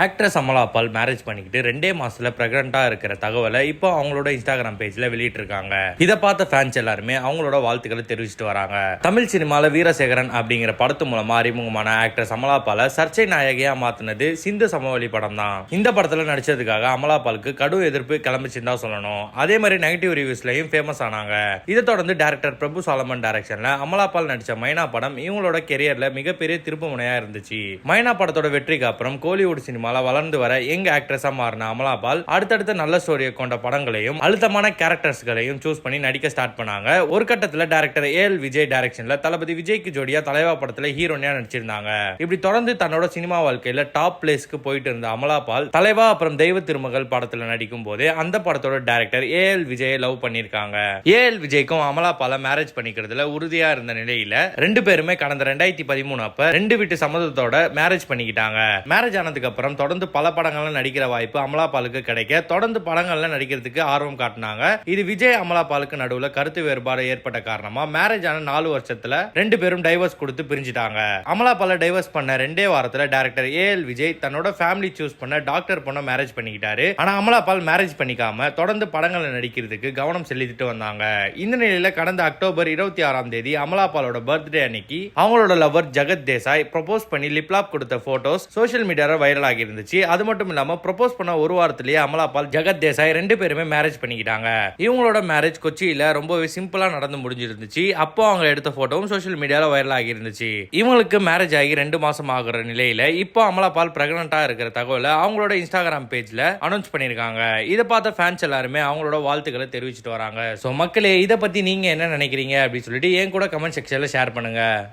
Actress Amala பால் marriage பண்ணிக்கிட்டு ரெண்டே மாசத்துல பிரெக்னண்டா இருக்கிற தகவலை இப்போ அவங்களோட இன்ஸ்டாகிராம் பேஜ்ல வெளியிட்டிருக்காங்க. இதை பார்த்த ஃபேன்ஸ் எல்லாருமே அவங்களோட வாழ்த்துக்களை தெரிவிச்சிட்டு வராங்க. தமிழ் சினிமால வீரசேகரன் அப்படிங்கிற படத்து மூலமா அறிமுகமான ஆக்ட்ரஸ் அமலாபால சர்ச்சை நாயகியா மாத்தினது சிந்து சமவெளி படம் தான். இந்த படத்துல நடிச்சதுக்காக அமலா பாலுக்கு கடும் எதிர்ப்பு கிளம்பிச்சுன்னு தான் சொல்லணும். அதே மாதிரி நெகட்டிவ் ரிவ்யூஸ்லயும் ஃபேமஸ் ஆனாங்க. இதை தொடர்ந்து டேரக்டர் பிரபு சாலமன் டைரக்ஷன்ல அமலா பால் நடிச்ச மைனா படம் இவங்களோட கெரியர்ல மிகப்பெரிய திருப்பு முனையா இருந்துச்சு. மைனா படத்தோட வெற்றிக்கு அப்புறம் கோலிவுட் சினிமா சினிமால வளர்ந்து வர யங் ஆக்ட்ரஸா மாறின அமலா பால் அடுத்தடுத்த நல்ல ஸ்டோரியை கொண்ட படங்களையும் அழுத்தமான கேரக்டர்ஸ்களையும் சூஸ் பண்ணி நடிக்க ஸ்டார்ட் பண்ணாங்க. ஒரு கட்டத்துல டேரக்டர் ஏ எல் விஜய் டைரக்ஷன்ல தளபதி விஜய்க்கு ஜோடியா தலைவா படத்துல ஹீரோனியா நடிச்சிருந்தாங்க. இப்படி தொடர்ந்து தன்னோட சினிமா வாழ்க்கையில டாப் பிளேஸ்க்கு போயிட்டு இருந்த அமலா பால் தலைவா அப்புறம் தெய்வ திருமகள் படத்துல நடிக்கும் போதே அந்த படத்தோட டேரக்டர் எல் விஜயை லவ் பண்ணிருக்காங்க எல் விஜய்க்கும் அமலா பால மேரேஜ் பண்ணிக்கிறதுல உறுதியா இருந்த நிலையில ரெண்டு பேருமே கடந்த ரெண்டாயிரத்தி பதிமூணு அப்ப ரெண்டு வீட்டு சம்மதத்தோட மேரேஜ் பண்ணிக்கிட்டாங்க. மேரேஜ் ஆனதுக்கு அப்புறம் தொடர்ந்து பல படங்கள்ல நடிக்கிற வாய்ப்பு அமலாபாலுக்கு கிடைக்க. தொடர்ந்து படங்கள்ல நடிக்கிறதுக்கு ஆர்வம் காட்டினாங்க. இது விஜய் அமலாபாலுக்கு நடுவுல கருத்து வேறுபாடு ஏற்பட்ட காரணமா மேரேஜ் ஆன நாலு வருஷத்துல ரெண்டு பேரும் டைவர்ஸ் கொடுத்து பிரிஞ்சுட்டாங்க. அமலாபால டைவர்ஸ் பண்ண ரெண்டே வாரத்துல டேரக்டர் ஏஎல் விஜய் தன்னோட ஃபேமிலி சூஸ் பண்ண டாக்டர் பொண்ண மேரேஜ் பண்ணிக்கிட்டாரு. ஆனா அமலாபால் மேரேஜ் பண்ணிக்காம தொடர்ந்து படங்கள்ல நடிக்கிறதுக்கு கவனம் செலுத்திட்டு வந்தாங்க. இந்த நிலையில கடந்த அக்டோபர் இருபத்தி ஆறாம் தேதி அமலாபாலோட பர்த்டே அன்னைக்கு அவங்களோட லவர் ஜெகத் தேசாய் ப்ரொபோஸ் பண்ணி லிப்லாப் கொடுத்த போட்டோஸ் சோஷியல் மீடியாவில் வைரல் ஆகி இருந்துச்சு அது மட்டும் இல்லாம ப்ரொபோஸ் பண்ண ஒரு வாரத்திலேயே அமலா பால் ஜெகத் தேசாய் ரெண்டு பேருமே மேரேஜ் பண்ணிக்கிட்டாங்க. இவங்களோட மேரேஜ் கொச்சியில ரொம்பவே சிம்பிளா நடந்து முடிஞ்சிருந்துச்சு. அப்போ அவங்க எடுத்த போட்டோவும் சோஷியல் மீடியால வைரல் ஆகி இருந்துச்சு இவங்களுக்கு மேரேஜ் ஆகி ரெண்டு மாசம் ஆகுற நிலையில இப்போ அமலாபால் பால் இருக்கிற தகவலை அவங்களோட இன்ஸ்டாகிராம் பேஜ்ல அனௌன்ஸ் பண்ணிருக்காங்க இதை பார்த்த ஃபேன்ஸ் எல்லாருமே அவங்களோட வாழ்த்துக்களை தெரிவிச்சிட்டு வராங்க. ஸோ மக்களே இதை பத்தி நீங்க என்ன நினைக்கிறீங்க அப்படின்னு சொல்லிட்டு என் கூட கமெண்ட் செக்ஷன்ல ஷேர் பண்ணுங்க.